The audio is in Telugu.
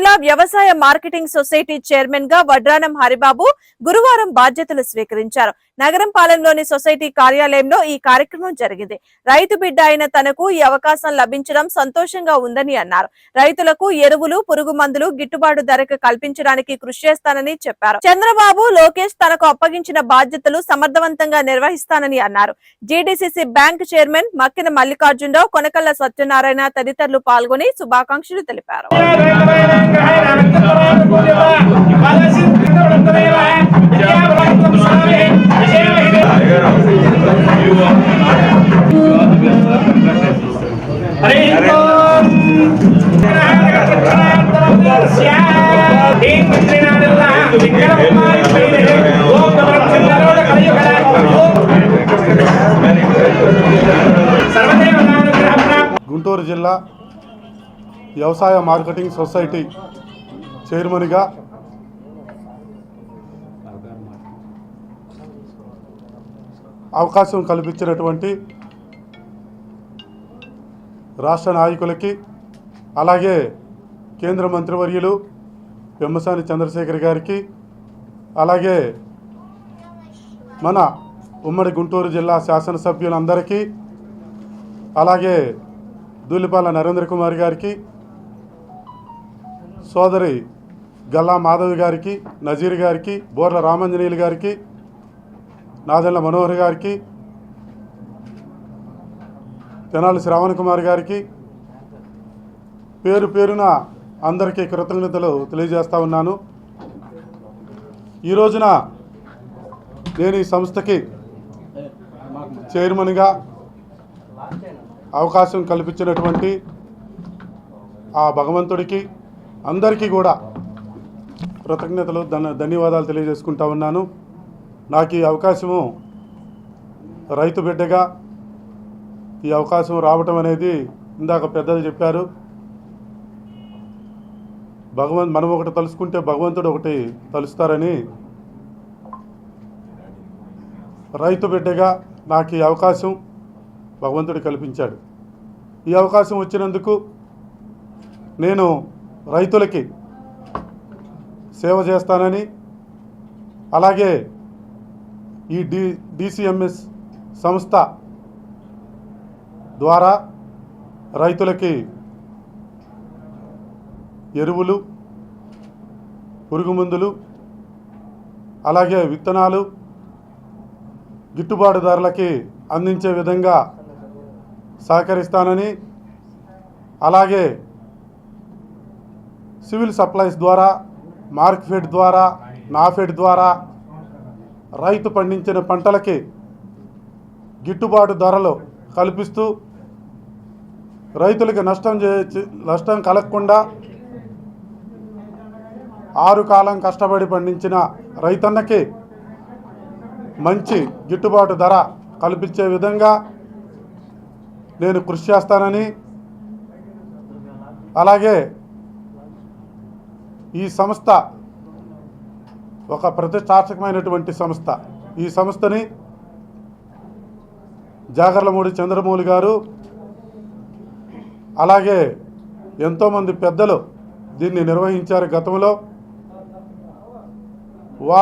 జిల్లా వ్యవసాయ మార్కెటింగ్ సొసైటీ చైర్మన్గా వడ్రానం హరిబాబు గురువారం బాధ్యతలు స్వీకరించారు. నగరం పాలెంలోని సొసైటీ కార్యాలయంలో ఈ కార్యక్రమం జరిగింది. రైతు బిడ్డ అయిన తనకు ఈ అవకాశం లభించడం సంతోషంగా ఉందని అన్నారు. రైతులకు ఎరువులు పురుగు మందులు గిట్టుబాటు ధరకు కల్పించడానికి కృషి చేస్తానని చెప్పారు. చంద్రబాబు లోకేష్ తనకు అప్పగించిన బాధ్యతలు సమర్థవంతంగా నిర్వహిస్తానని అన్నారు. GDCC bank chairman Makkina Mallikarjunarao Konakalla Satyanarayana తదితరులు పాల్గొని శుభాకాంక్షలు తెలిపారు. గుంటూరు జిల్లా వ్యవసాయ మార్కెటింగ్ సొసైటీ చైర్మన్గా అవకాశం కల్పించినటువంటి రాష్ట్ర నాయకులకి అలాగే కేంద్ర మంత్రివర్యులు పెమ్మసాని చంద్రశేఖర్ గారికి అలాగే మన ఉమ్మడి గుంటూరు జిల్లా శాసనసభ్యులందరికీ అలాగే దూలిపాల నరేంద్ర కుమార్ గారికి సోదరి గల్లా మాధవి గారికి నజీర్ గారికి బోర్ల రామంజనీయులు గారికి నాదెళ్ళ మనోహర్ గారికి తెనాలి శ్రావణ్ కుమార్ గారికి పేరు పేరున అందరికీ కృతజ్ఞతలు తెలియజేస్తా ఉన్నాను. ఈ రోజున నేను ఈ సంస్థకి చైర్మన్గా అవకాశం కల్పించినటువంటి ఆ భగవంతుడికి అందరికీ కూడా కృతజ్ఞతలు ధన్యవాదాలు తెలియజేసుకుంటా ఉన్నాను. నాకు ఈ అవకాశము రైతు బిడ్డగా ఈ అవకాశం రావటం అనేది ఇందాక పెద్దలు చెప్పారు. భగవంత్ మనం ఒకటి తలుసుకుంటే భగవంతుడు ఒకటి తలుస్తారని రైతు బిడ్డగా నాకు ఈ అవకాశం భగవంతుడు కల్పించాడు. ఈ అవకాశం వచ్చినందుకు నేను రైతులకి సేవ చేస్తానని అలాగే ఈ డి డిసిఎంఎస్ సంస్థ ద్వారా రైతులకి ఎరువులు పురుగు మందులు అలాగే విత్తనాలు గిట్టుబాటు ధరలకి అందించే విధంగా సహకరిస్తానని అలాగే సివిల్ సప్లైస్ ద్వారా మార్క్ఫెడ్ ద్వారా నాఫెడ్ ద్వారా రైతు పండించిన పంటలకి గిట్టుబాటు ధరలు కల్పిస్తూ రైతులకి నష్టం చే- నష్టం కలగకుండా ఆరు కాలం కష్టపడి పండించిన రైతన్నకి మంచి గిట్టుబాటు ధర కల్పించే విధంగా నేను కృషి చేస్తానని అలాగే ఈ సంస్థ ఒక ప్రతిష్టాత్మకమైనటువంటి సంస్థ. ఈ సంస్థని జాగర్లమూడి చంద్రమౌళి గారు అలాగే ఎంతోమంది పెద్దలు దీన్ని నిర్వహించారు గతంలో. వారు